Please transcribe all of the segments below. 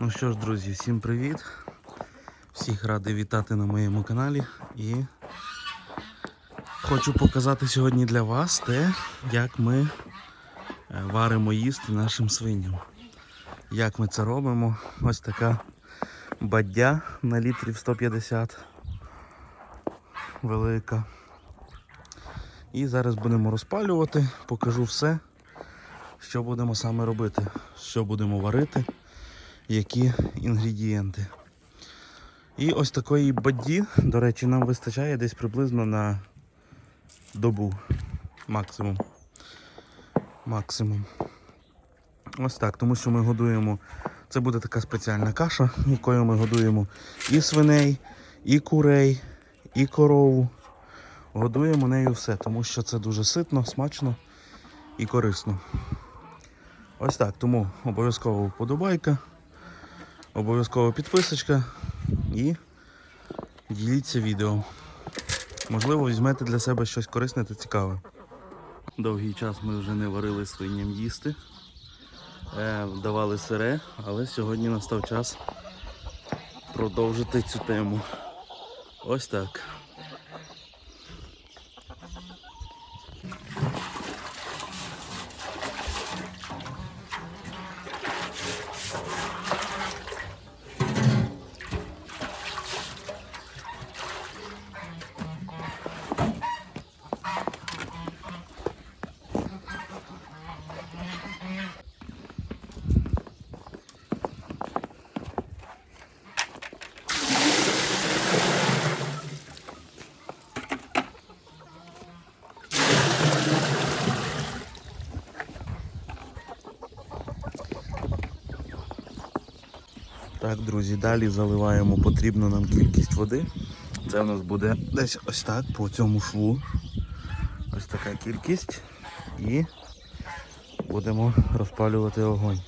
Ну що ж, друзі, всім привіт! Всіх радий вітати на моєму каналі і хочу показати сьогодні для вас те, як ми е, варимо їсти нашим свиням. Як ми це робимо? Ось така баддя на літрів 150 велика. І зараз будемо розпалювати, покажу все, що будемо саме робити, що будемо варити які інгредієнти. І ось такої бадді, до речі, нам вистачає десь приблизно на добу. Максимум. Максимум. Ось так, тому що ми годуємо. Це буде така спеціальна каша, якою ми годуємо і свиней, і курей, і корову. Годуємо нею все, тому що це дуже ситно, смачно і корисно. Ось так, тому обов'язково вподобайка. Обов'язково підписочка і діліться відео. Можливо, візьмете для себе щось корисне та цікаве. Довгий час ми вже не варили свиням їсти, е, давали сире, але сьогодні настав час продовжити цю тему. Ось так. Так, друзі, далі заливаємо потрібну нам кількість води. Це в нас буде десь ось так по цьому шву. Ось така кількість. І будемо розпалювати огонь.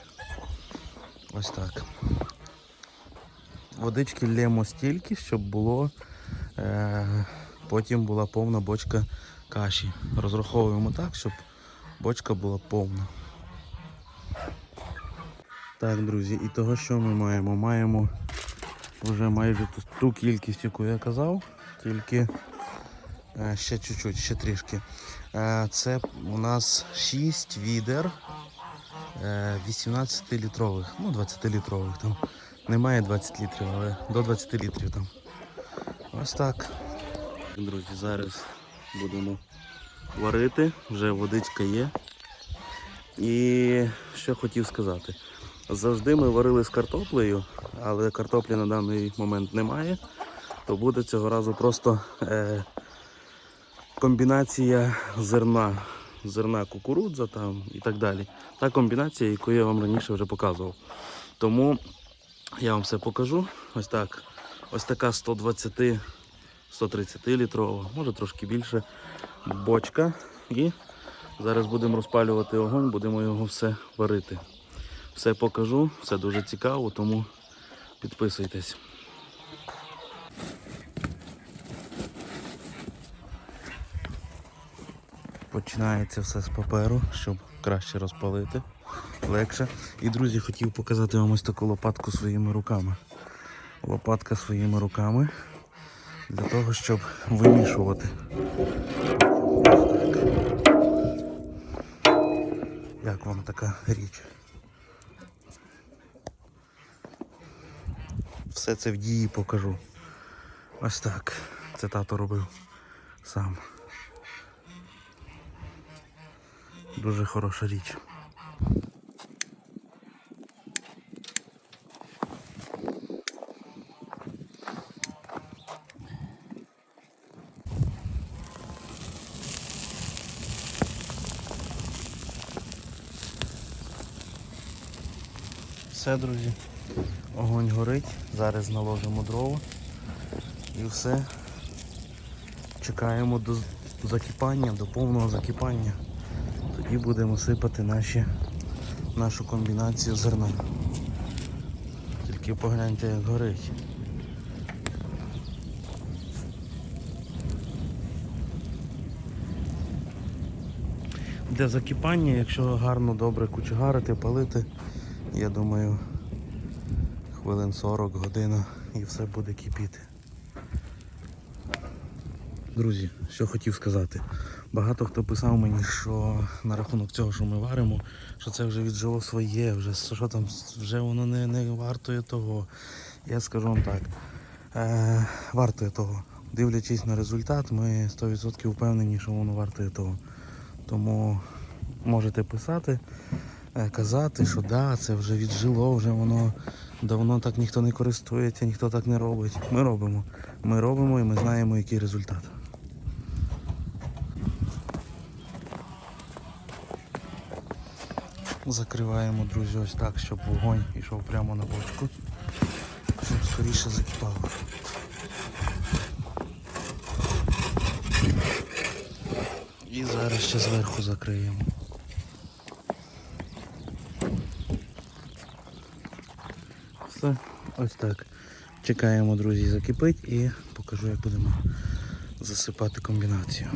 Ось так. Водички лємо стільки, щоб було е, потім була повна бочка каші. Розраховуємо так, щоб бочка була повна. Так, друзі, і того, що ми маємо? Маємо вже майже ту, ту кількість, яку я казав, тільки е, ще чуть-чуть, ще трішки. Е, це у нас 6 відер е, 18-літрових, ну 20-літрових там. Немає 20 літрів, але до 20 літрів там. Ось так. Друзі, зараз будемо варити, вже водичка є. І що хотів сказати. Завжди ми варили з картоплею, але картоплі на даний момент немає. То буде цього разу просто е, комбінація зерна, зерна кукурудза там і так далі. Та комбінація, яку я вам раніше вже показував. Тому я вам все покажу. Ось так. Ось така 120 130 літрова, може трошки більше бочка. І зараз будемо розпалювати огонь, будемо його все варити. Все покажу, все дуже цікаво, тому підписуйтесь. Починається все з паперу, щоб краще розпалити, легше. І, друзі, хотів показати вам ось таку лопатку своїми руками. Лопатка своїми руками для того, щоб вимішувати. Як вам така річ? Все це в дії покажу. Ось так. Це тато робив сам. Дуже хороша річ. Все, друзі. Огонь горить, зараз наложимо дрова і все. Чекаємо до закипання, до повного закипання. Тоді будемо сипати наші, нашу комбінацію зерна. Тільки погляньте як горить. Для закипання, якщо гарно добре кучегарити, палити, я думаю, хвилин 40 година і все буде кипіти. Друзі, що хотів сказати. Багато хто писав мені, що на рахунок цього, що ми варимо, що це вже віджило своє, вже що там, вже воно не, не вартує того. Я скажу вам так. Е, вартує того. Дивлячись на результат, ми 100% впевнені, що воно вартує того. Тому можете писати, е, казати, що да, це вже віджило, вже воно давно так ніхто не користується, ніхто так не робить. Ми робимо. Ми робимо і ми знаємо, який результат. Закриваємо, друзі, ось так, щоб вогонь йшов прямо на бочку, щоб скоріше закипало. І зараз ще зверху закриємо. Все, ось так. Чекаємо, друзі, закипить і покажу, як будемо засипати комбінацію.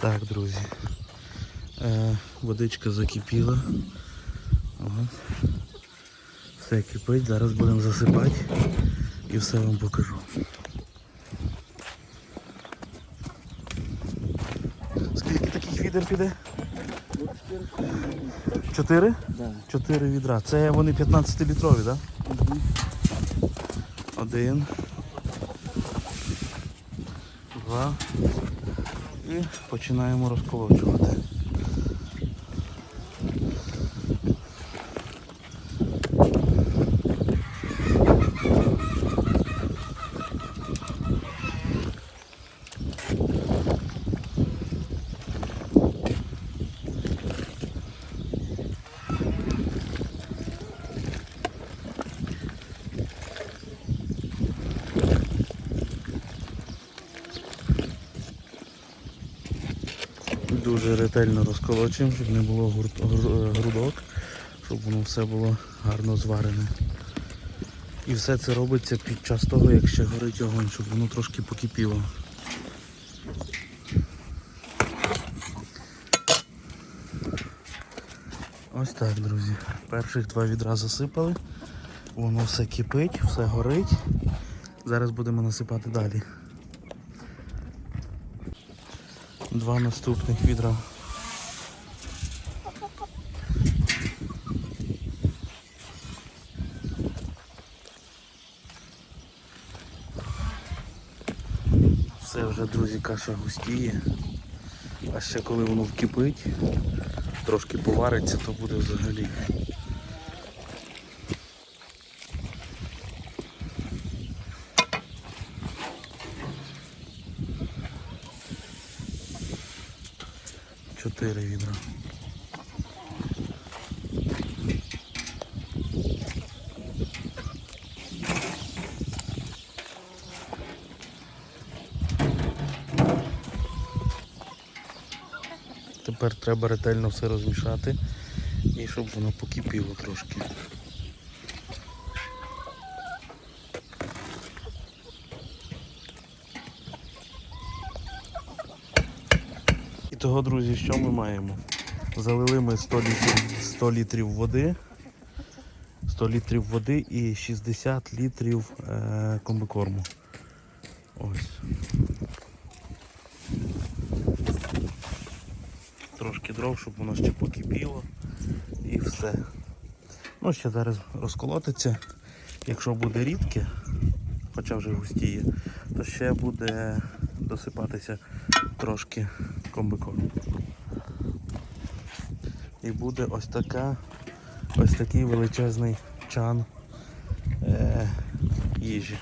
Так, друзі. Е, водичка закипіла. Ага. Все кипить, зараз будемо засипати і все вам покажу. Скільки таких відер піде? Чотири? Да. Чотири відра. Це вони 15-літрові, так? Да? Один. Два. І починаємо розколочувати. Дуже ретельно розколочуємо, щоб не було гурт- грудок, щоб воно все було гарно зварене. І все це робиться під час того, як ще горить огонь, щоб воно трошки покипіло. Ось так, друзі. Перших два відра засипали. Воно все кипить, все горить. Зараз будемо насипати далі. Два наступних відра. Все вже, друзі, каша густіє. А ще коли воно вкипить, трошки повариться, то буде взагалі. Чотири відра. Тепер треба ретельно все розмішати і щоб воно покипіло трошки. Того, друзі, що ми маємо? Залили ми 100 літрів, 100 літрів води, 100 літрів води і 60 літрів е, комбикорму. Ось. Трошки дров, щоб воно ще покипіло і все. Ну, ще зараз розколотиться. Якщо буде рідке, хоча вже густіє, то ще буде досипатися трошки комбикорму. І буде ось така, ось такий величезний чан е, їжі.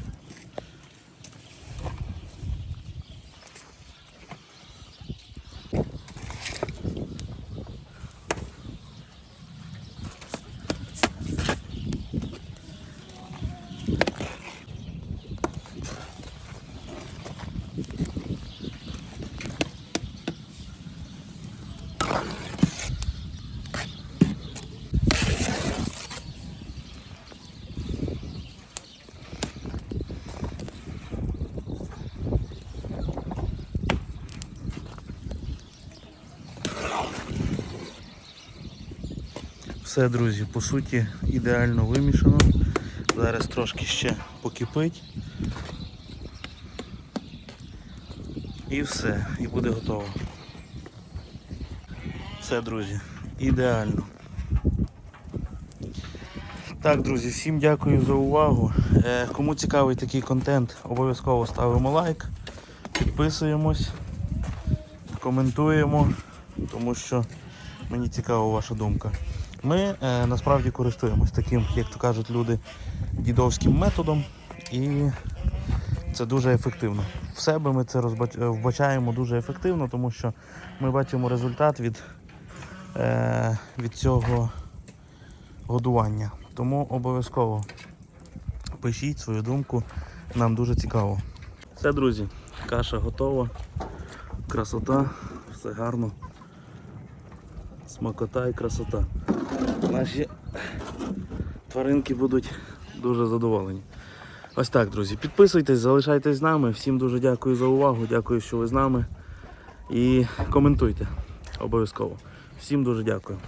Все, друзі, по суті, ідеально вимішано. Зараз трошки ще покипить. І все, і буде готово. Все, друзі, ідеально. Так, друзі, всім дякую за увагу. Е, Кому цікавий такий контент, обов'язково ставимо лайк, підписуємось, коментуємо, тому що мені цікава ваша думка. Ми е, насправді користуємось таким, як то кажуть люди, дідовським методом, і це дуже ефективно. В себе ми це розбач... е, вбачаємо дуже ефективно, тому що ми бачимо результат від, е, від цього годування. Тому обов'язково пишіть свою думку, нам дуже цікаво. Все, друзі, каша готова, красота, все гарно. Смакота і красота. Наші тваринки будуть дуже задоволені. Ось так, друзі. Підписуйтесь, залишайтесь з нами. Всім дуже дякую за увагу. Дякую, що ви з нами. І коментуйте обов'язково. Всім дуже дякую.